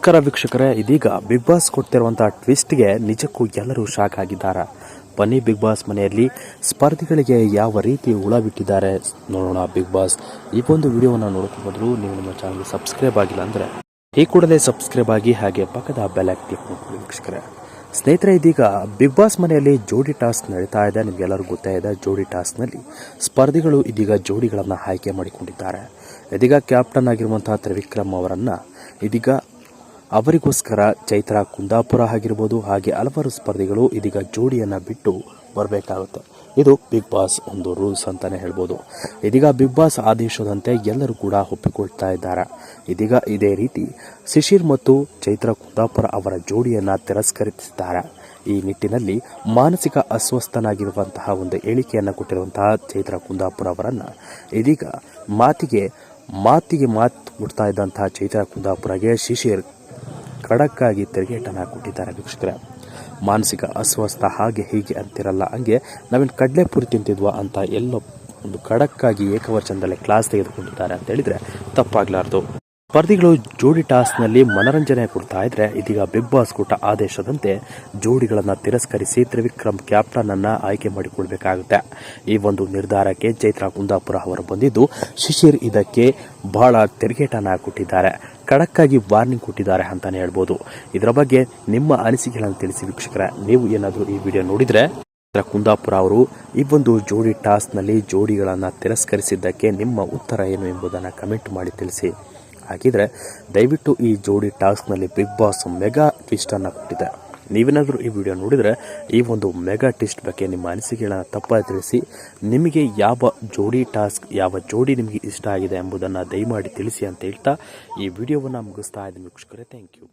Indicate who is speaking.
Speaker 1: ನಮಸ್ಕಾರ ವೀಕ್ಷಕರೇ, ಇದೀಗ ಬಿಗ್ ಬಾಸ್ ಕೊಡ್ತಿರುವಂಥ ಟ್ವಿಸ್ಟ್ಗೆ ನಿಜಕ್ಕೂ ಎಲ್ಲರೂ ಶಾಕ್ ಆಗಿದ್ದಾರೆ? ಬನ್ನಿ ಬಿಗ್ ಬಾಸ್ ಮನೆಯಲ್ಲಿ ಸ್ಪರ್ಧಿಗಳಿಗೆ ಯಾವ ರೀತಿ ಹುಳ ಬಿಟ್ಟಿದ್ದಾರೆ ನೋಡೋಣ ಬಿಗ್ ಬಾಸ್ ಈ ಒಂದು ವಿಡಿಯೋವನ್ನು ನೋಡೋಕೆ ಬದಲು ನೀವು ನಮ್ಮ ಚಾನಲ್ ಸಬ್ಸ್ಕ್ರೈಬ್ ಆಗಿಲ್ಲ ಅಂದರೆ ಈ ಕೂಡಲೇ ಸಬ್ಸ್ಕ್ರೈಬ್ ಆಗಿ ಹಾಗೆ ಪಕ್ಕದ ಬೆಲ್ ಕ್ಲಿಕ್ ಮಾಡ್ಕೊಳ್ಳಿ ವೀಕ್ಷಕರೇ. ಸ್ನೇಹಿತರೆ, ಇದೀಗ ಬಿಗ್ ಬಾಸ್ ಮನೆಯಲ್ಲಿ ಜೋಡಿ ಟಾಸ್ಕ್ ನಡೀತಾ ಇದೆ. ನಿಮಗೆಲ್ಲರೂ ಗೊತ್ತೇ ಇದೆ, ಜೋಡಿ ಟಾಸ್ಕ್ನಲ್ಲಿ ಸ್ಪರ್ಧಿಗಳು ಇದೀಗ ಜೋಡಿಗಳನ್ನು ಆಯ್ಕೆ ಮಾಡಿಕೊಂಡಿದ್ದಾರೆ. ಇದೀಗ ಕ್ಯಾಪ್ಟನ್ ಆಗಿರುವಂತಹ ತ್ರಿವಿಕ್ರಮ್ ಅವರನ್ನು ಇದೀಗ ಅವರಿಗೋಸ್ಕರ ಚೈತ್ರ ಕುಂದಾಪುರ ಆಗಿರ್ಬೋದು, ಹಾಗೆ ಹಲವಾರು ಸ್ಪರ್ಧಿಗಳು ಇದೀಗ ಜೋಡಿಯನ್ನು ಬಿಟ್ಟು ಬರಬೇಕಾಗುತ್ತೆ. ಇದು ಬಿಗ್ ಬಾಸ್ ಒಂದು ರೂಲ್ಸ್ ಅಂತಲೇ ಹೇಳ್ಬೋದು. ಇದೀಗ ಬಿಗ್ ಬಾಸ್ ಆದೇಶದಂತೆ ಎಲ್ಲರೂ ಕೂಡ ಒಪ್ಪಿಕೊಳ್ತಾ ಇದ್ದಾರೆ. ಇದೀಗ ಇದೇ ರೀತಿ ಶಿಶಿರ್ ಮತ್ತು ಚೈತ್ರ ಕುಂದಾಪುರ ಅವರ ಜೋಡಿಯನ್ನು ತಿರಸ್ಕರಿಸಿದ್ದಾರೆ. ಈ ನಿಟ್ಟಿನಲ್ಲಿ ಮಾನಸಿಕ ಅಸ್ವಸ್ಥನಾಗಿರುವಂತಹ ಒಂದು ಹೇಳಿಕೆಯನ್ನು ಕೊಟ್ಟಿರುವಂತಹ ಚೈತ್ರ ಕುಂದಾಪುರ ಅವರನ್ನು ಇದೀಗ ಮಾತಿಗೆ ಮಾತಿಗೆ ಮಾತು ಕೊಡ್ತಾ ಇದ್ದಂತಹ ಚೈತ್ರ ಕುಂದಾಪುರಗೆ ಶಿಶಿರ್ ಖಡಕ್ ಆಗಿ ತಿರುಗೇಟನ್ನು ಕೊಟ್ಟಿದ್ದಾರೆ ವೀಕ್ಷಕರೇ. ಮಾನಸಿಕ ಅಸ್ವಸ್ಥ ಹಾಗೆ ಹೀಗೆ ಅಂತಿರಲ್ಲ. ಹಂಗೆ ನಾವೇನು ಕಡಲೆಪುರಿ ತಿಂತಿದ್ವ ಅಂತ ಎಲ್ಲೋ ಒಂದು ಖಡಕ್ಕಾಗಿ ಏಕವಚನದಲ್ಲೇ ಕ್ಲಾಸ್ ತೆಗೆದುಕೊಂಡಿದ್ದಾರೆ ಅಂತ ಹೇಳಿದರೆ ತಪ್ಪಾಗ್ಲಾರ್ದು. ಸ್ಪರ್ಧಿಗಳು ಜೋಡಿ ಟಾಸ್ಕ್ನಲ್ಲಿ ಮನರಂಜನೆ ಕೊಡ್ತಾ ಇದ್ರೆ ಇದೀಗ ಬಿಗ್ ಬಾಸ್ ಕೂಟ ಆದೇಶದಂತೆ ಜೋಡಿಗಳನ್ನು ತಿರಸ್ಕರಿಸಿ ತ್ರಿವಿಕ್ರಮ್ ಕ್ಯಾಪ್ಟನ್ ಅನ್ನ ಆಯ್ಕೆ ಮಾಡಿಕೊಳ್ಬೇಕಾಗುತ್ತೆ. ಈ ಒಂದು ನಿರ್ಧಾರಕ್ಕೆ ಚೈತ್ರಾ ಕುಂದಾಪುರ ಅವರು ಬಂದಿದ್ದು, ಶಿಶಿರ್ ಇದಕ್ಕೆ ಬಹಳ ತಿರುಗೇಟನ್ನ ಕೊಟ್ಟಿದ್ದಾರೆ. ಖಡಕ್ಕಾಗಿ ವಾರ್ನಿಂಗ್ ಕೊಟ್ಟಿದ್ದಾರೆ ಅಂತಾನೆ ಹೇಳ್ಬೋದು. ಇದರ ಬಗ್ಗೆ ನಿಮ್ಮ ಅನಿಸಿಕೆಗಳನ್ನು ತಿಳಿಸಿ ವೀಕ್ಷಕರ, ನೀವು ಏನಾದರೂ ಈ ವಿಡಿಯೋ ನೋಡಿದ್ರೆ ಕುಂದಾಪುರ ಅವರು ಈ ಒಂದು ಜೋಡಿ ಟಾಸ್ಕ್ನಲ್ಲಿ ಜೋಡಿಗಳನ್ನು ತಿರಸ್ಕರಿಸಿದ್ದಕ್ಕೆ ನಿಮ್ಮ ಉತ್ತರ ಏನು ಎಂಬುದನ್ನು ಕಮೆಂಟ್ ಮಾಡಿ ತಿಳಿಸಿ. ಹಾಗಿದ್ರೆ ದಯವಿಟ್ಟು ಈ ಜೋಡಿ ಟಾಸ್ಕ್ನಲ್ಲಿ ಬಿಗ್ ಬಾಸ್ ಮೆಗಾ ಟ್ವಿಸ್ಟನ್ನು ಕೊಟ್ಟಿದೆ. ನೀವೇನಾದರೂ ಈ ವಿಡಿಯೋ ನೋಡಿದರೆ ಈ ಒಂದು ಮೆಗಾ ಟ್ವಿಸ್ಟ್ ಬಗ್ಗೆ ನಿಮ್ಮ ಅನಿಸಿಕೆಗಳನ್ನು ತಪ್ಪಾಗಿ ತಿಳಿಸಿ, ನಿಮಗೆ ಯಾವ ಜೋಡಿ ಟಾಸ್ಕ್, ಯಾವ ಜೋಡಿ ನಿಮಗೆ ಇಷ್ಟ ಆಗಿದೆ ಎಂಬುದನ್ನು ದಯಮಾಡಿ ತಿಳಿಸಿ ಅಂತ ಹೇಳ್ತಾ ಈ ವಿಡಿಯೋವನ್ನು ಮುಗಿಸ್ತಾ ಇದ್ದೀನಿ. ವೀಕ್ಷಕರೇ ಥ್ಯಾಂಕ್ ಯು